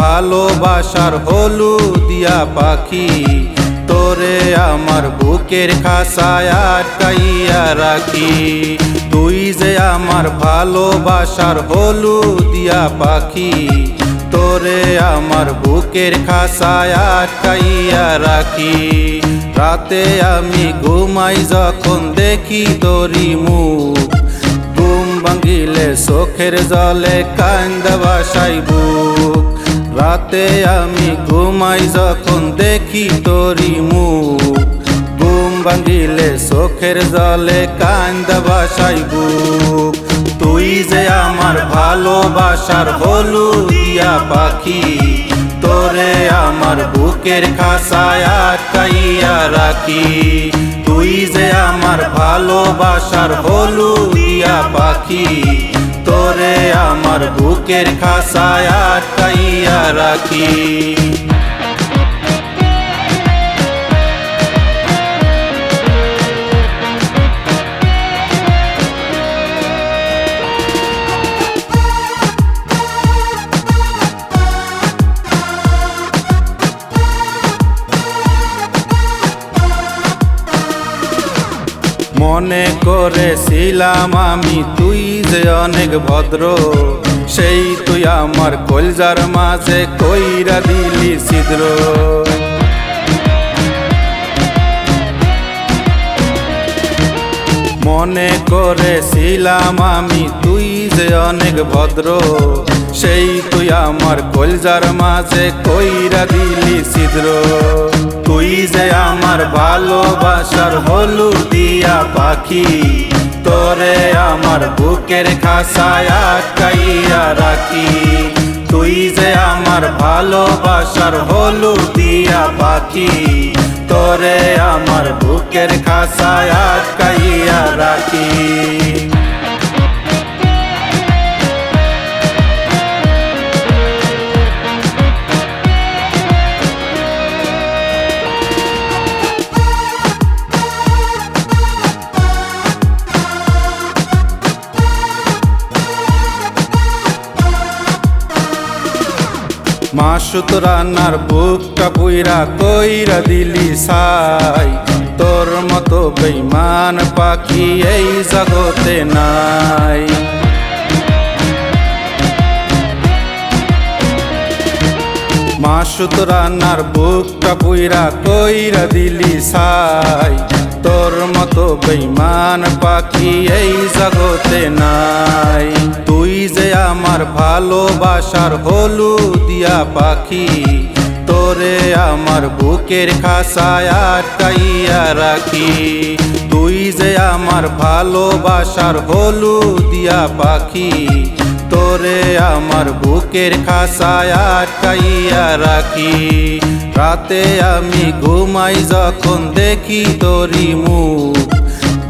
ভালোবাসার হলুদিয়া পাখি, তোরে আমার বুকের খাসায় আটকাইয়া রাখি। তুই যে আমার ভালোবাসার হলুদিয়া পাখি, তোরে আমার বুকের খাসায় আটকাইয়া রাখি। রাতে আমি ঘুমাই যখন দেখি তোরি মুখ, ঘুম ভাঙ্গিলে চোখের জলে কান্দ বাসাই বুক। রাতে আমি ঘুমাই যখন দেখি তোরি মুখ। ঘুম ভাঙ্গিলে চোখের জলে কান্দ বাসাই বুক। তুই যে আমার ভালোবাসার হলু দিয়া পাখি, তোরে আমার বুকের খাসায় আটকাইয়া রাখি। তুই যে আমার ভালোবাসার হলু দিয়া পাখি তোরে আমার বুকের খাসায় আটকাইয়া রাখি। মনে করেছিলাম আমি তুই যে অনেক ভদ্র, সেই তুই আমার কলজার মাঝে কইরা দিলি ছিদ্র। মনে করেছিলাম আমি তুই যে অনেক ভদ্র, সেই তুই আমার কলজার মাঝে কইরা দিলি ছিদ্র। তুই যে আমার ভালোবাসার হলুদিয়া পাখি তোরে আমার বুকের খাসায় আটকাইয়া রাখি। তুই যে আমার ভালোবাসার হলুদিয়া পাখি, তোরে আমার বুকের খাসায় আটকাইয়া রাখি। মাসুত রান্নার বুকটা পুইরা কইরা দিলি সাই। তোর মতো বেইমান পাখি এই জগতে নাই। মাসুত রান্নার বুকটা পুইরা কইরা দিলি সাই। তোর মতো বেইমান পাখি এই জগতে নাই। তুই যে আমার ভালোবাসার হলুদিয়া পাখি, তোরে আমার বুকের খাসায় আটকাইয়া রাখি। তুই যে আমার ভালোবাসার হলুদিয়া পাখি তোরে আমার বুকের খাসায় আটকাইয়া রাখি। রাতে আমি ঘুমাই যখন দেখি তোরি মুখ।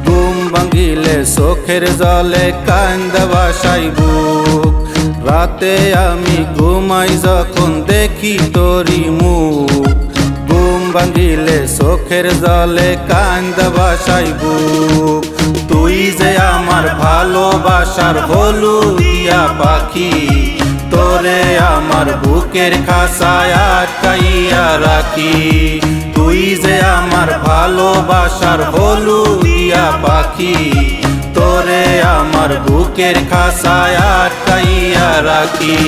ঘুম ভাঙিলে চোখের জলে কান্দ বাসাই বুক। রাতে আমি ঘুমাই যখন দেখি তোরি মুখ। ঘুম ভাঙিলে চোখের জলে কান্দ বাসাই বুক। যে আমার ভালোবাসার হলুদিয়া পাখি, তোরে আমার বুকের খাসায় আটকাইয়া রাখি। তুই যে আমার ভালোবাসার হলুদিয়া পাখি, তোরে আমার বুকের খাসায় আটকাইয়া রাখি।